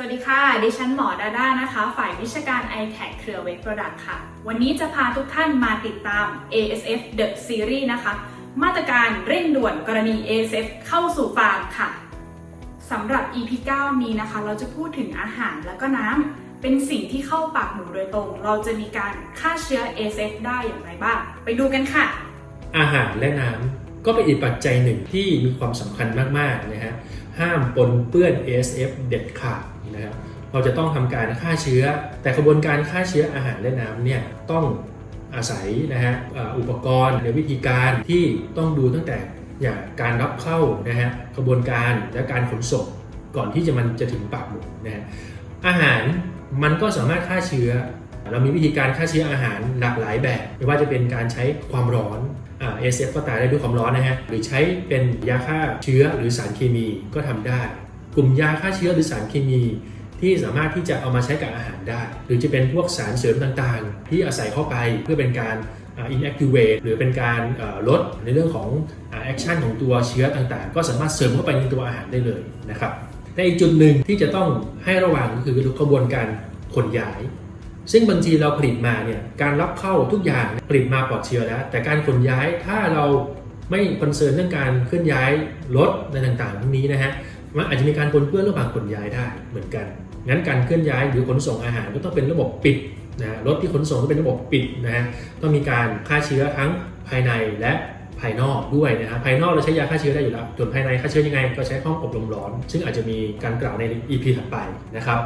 วัสดีค่ะ ดิฉันหมอดาด้านะคะ ฝ่ายวิชาการ i t a c เครือเวกโปรดักต์ค่ะ วันนี้จะพาทุกท่านมาติดตาม ASF The Series นะคะ มาตรการเร่งด่วนกรณี ASF เข้าสู่ฟาร์มค่ะ สำหรับ EP 9 นี้นะคะ เราจะพูดถึงอาหารแล้วก็น้ำ เป็นสิ่งที่เข้าปากหมูโดยตรง เราจะมีการฆ่าเชื้อ ASF ได้อย่างไรบ้าง ไปดูกันค่ะ อาหารและน้ำ ก็เป็นอีกปัจจัยหนึ่งที่มีความสำคัญมากๆนะฮะห้ามปนเปื้อน ASF เด็ดขาดนะครับเราจะต้องทำการฆ่าเชื้อ แต่กระบวนการฆ่าเชื้ออาหารและน้ำเนี่ยต้องอาศัยนะฮะอุปกรณ์และวิธีการที่ต้องดูตั้งแต่อย่างการรับเข้านะฮะกระบวนการและการขนส่งก่อนที่จะมันจะถึงปากหมูนะฮะอาหารมันก็สามารถฆ่าเชื้อ เรามีวิธีการฆ่าเชื้ออาหารหลากหลายแบบไม่ว่าจะเป็นการใช้ความร้อนเอ่า ASF ก็ตายได้ด้วยความร้อนนะฮะหรือใช้เป็นยาฆ่าเชื้อหรือสารเคมีก็ทำได้ กลุ่มยาฆ่าเชื้อหรือสารเคมีที่สามารถที่จะเอามาใช้กับอาหารได้ หรือจะเป็นพวกสารเสริมต่างๆ ที่อาศัยเข้าไปเพื่อเป็นการอ่า inactivate หรือเป็นการลดในเรื่องของแอคชั่นของตัวเชื้อต่างๆ ก็สามารถเสริมเข้าไปในตัวอาหารได้เลยนะครับแต่อีกจุดหนึ่งที่จะต้องให้ระวังก็คือกระบวนการขนย้าย ซึ่งบางทีเราผลิตมาเนี่ยการรับเข้าทุกอย่างผลิตมาปลอดเชื้อแล้วแต่การขนย้ายถ้าเราไม่คอนเซิร์นเรื่องการเคลื่อนย้ายรถในต่างๆพวกนี้นะฮะมันอาจจะมีการปนเปื้อนระหว่างขนย้ายได้เหมือนกัน งั้นการเคลื่อนย้ายหรือขนส่งอาหารก็ต้องเป็นระบบปิดนะฮะรถที่ขนส่งต้องเป็นระบบปิดนะฮะต้องมีการฆ่าเชื้อทั้งภายในและภายนอกด้วยนะฮะภายนอกเราใช้ยาฆ่าเชื้อได้อยู่แล้วส่วนภายในฆ่าเชื้อยังไงก็ใช้ห้องอบลมร้อน ซึ่งอาจจะมีการกล่าวใน EP ถัดไปนะครับ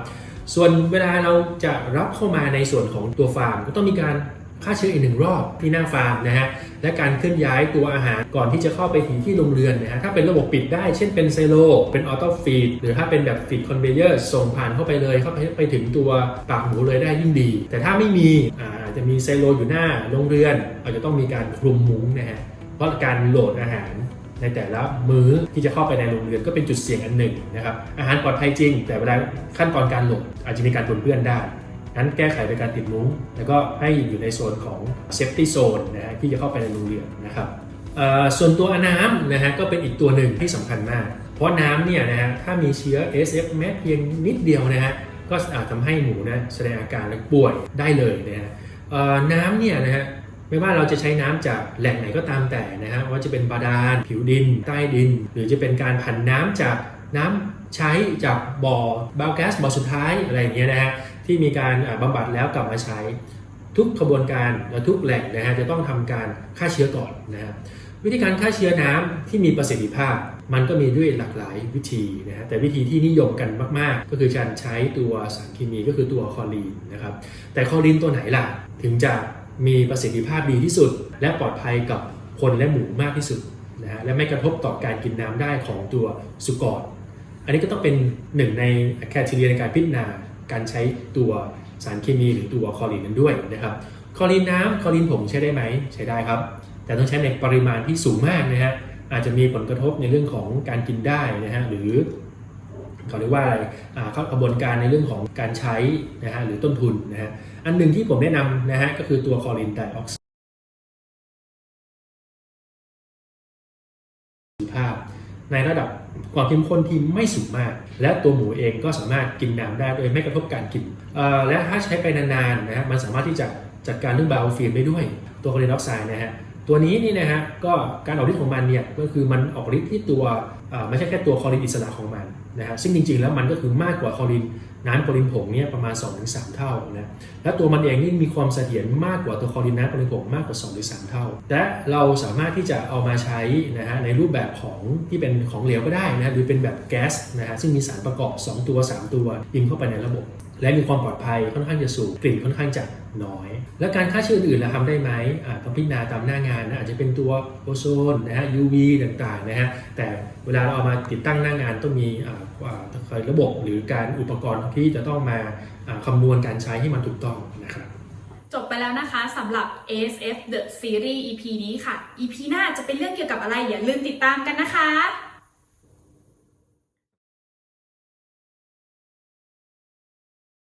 ส่วนเวลาเราจะรับเข้ามาในส่วนของตัวฟาร์ม ก็ต้องมีการฆ่าเชื้ออีกหนึ่งรอบที่หน้าฟาร์มนะฮะและการเคลื่อนย้ายตัวอาหารก่อนที่จะเข้าไปถึงที่โรงเรือนนะฮะถ้าเป็นระบบปิดได้เช่นเป็นไซโล เป็นออโต้ฟีดหรือถ้าเป็นแบบฟีดคอนเวเยอร์ส่งผ่านเข้าไปเลยเข้าไปไปถึงตัวปากหมูเลยได้ยิ่งดี แต่ถ้าไม่มีอาอาจจะมีไซโลอยู่หน้าโรงเรือนอาจจะต้องมีการคลุมมุ้งนะฮะเพราะการโหลดอาหาร ในแต่ละมื้อที่จะเข้าไปในโรงเรียนก็เป็นจุดเสี่ยงอันหนึ่งนะครับอาหารปลอดภัยจริง แต่เวลาขั้นตอนการหลดอาจจะมีการปนเปื้อนได้นั้นแก้ไขโดยการติดมุ้งแล้วก็ให้อยู่ในโซนของ safety zone นะฮะที่จะเข้าไปในโรงเรียนนะครับส่วนตัวน้ำนะฮะก็เป็นอีกตัวหนึ่งที่สำคัญมาก เพราะน้ำเนี่ยนะฮะถ้ามีเชื้อ SF แม้เพียงนิดเดียวนะฮะก็อาจทำให้หมูนะแสดงอาการและป่วยได้เลยนะฮะน้ำเนี่ยนะฮะ ไม่ว่าเราจะใช้น้ำจากแหล่งไหนก็ตามแต่นะฮะว่าจะเป็นบาดาลผิวดิน ใต้ดิน หรือจะเป็นการผันน้ำจากน้ำใช้จากบ่อบาแก๊สบ่อสุดท้ายอะไรอย่างเงี้ยนะฮะที่มีการอ่าบำบัดแล้วกลับมาใช้ ทุกขบวนการและทุกแหล่งนะฮะจะต้องทำการฆ่าเชื้อก่อนนะฮะวิธีการฆ่าเชื้อน้ำที่มีประสิทธิภาพ มันก็มีด้วยหลากหลายวิธีนะฮะแต่วิธีที่นิยมกันมาก ๆ ก็คือการใช้ตัวสารเคมีก็คือตัวคลอรีนนะครับแต่คลอรีนตัวไหนล่ะถึงจะ มีประสิทธิภาพดีที่สุด และปลอดภัยกับคนและหมูมากที่สุดนะฮะและไม่กระทบต่อการกินน้ำได้ของตัวสุกรอันนี้ก็ต้องเป็นหนึ่งในแคทีเรียในการพิจารณาการใช้ตัวสารเคมีหรือตัวคอรีนนั้นด้วยนะครับคอรีนน้ำคอรีนผงใช้ได้ไหมใช้ได้ครับ แต่ต้องใช้ในปริมาณที่สูงมากนะฮะอาจจะมีผลกระทบในเรื่องของการกินได้นะฮะหรือ เขาเรียกว่าอะไรเข้ากระบวนการในเรื่องของการใช้นะฮะหรือต้นทุนนะฮะอันหนึ่งที่ผมแนะนำนะฮะก็คือตัวคอรินไดออกไซด์ภาพในระดับความเข้มข้นที่ไม่สูงมาก และตัวหมูเองก็สามารถกินน้ำได้โดยไม่กระทบการกิน และถ้าใช้ไปนานๆนะฮะมันสามารถที่จะจัดการเรื่องไบโอฟิล์มได้ด้วย ตัวคอรินไดออกไซด์นะฮะตัวนี้นี่นะฮะก็การออกฤทธิ์ของมันเนี่ยก็คือมันออกฤทธิ์ที่ตัว ไม่ใช่แค่ตัวคลอรินอิสระของมันนะฮะซึ่งจริงๆแล้วมันก็คือมากกว่าคลอรินน้ำคลอรินผงเนี่ยประมาณ 2-3 เท่านะและตัวมันเองนี่มีความเสถียรมากกว่าตัวคลอรินน้ำคลอรินผงมากกว่า2หรือ3เท่า และเราสามารถที่จะเอามาใช้นะฮะในรูปแบบของที่เป็นของเหลวก็ได้นะหรือเป็นแบบแก๊สนะฮะซึ่งมีสารประกอบ 2 ตัว 3 ตัวยิงเข้าไปในระบบ และมีความปลอดภัยค่อนข้างจะสูงกลิ่นค่อนข้างจะน้อย และการฆ่าเชื้ออื่นเราทำได้ไหมอ่าต้องพิจารณาตามหน้างานนะอาจจะเป็นตัวโอโซนนะฮะ UV ต่างๆนะฮะแต่เวลาเราเอามาติดตั้งหน้างานต้องมีอ่าอ่าระบบหรือการอุปกรณ์ที่จะต้องมาอ่าคำนวณการใช้ให้มันถูกต้องนะครับจบไปแล้วนะคะสำหรับ ASF The Series EP นี้ค่ะ EP หน้าจะเป็นเรื่องเกี่ยวกับอะไรอย่าลืมติดตามกันนะคะ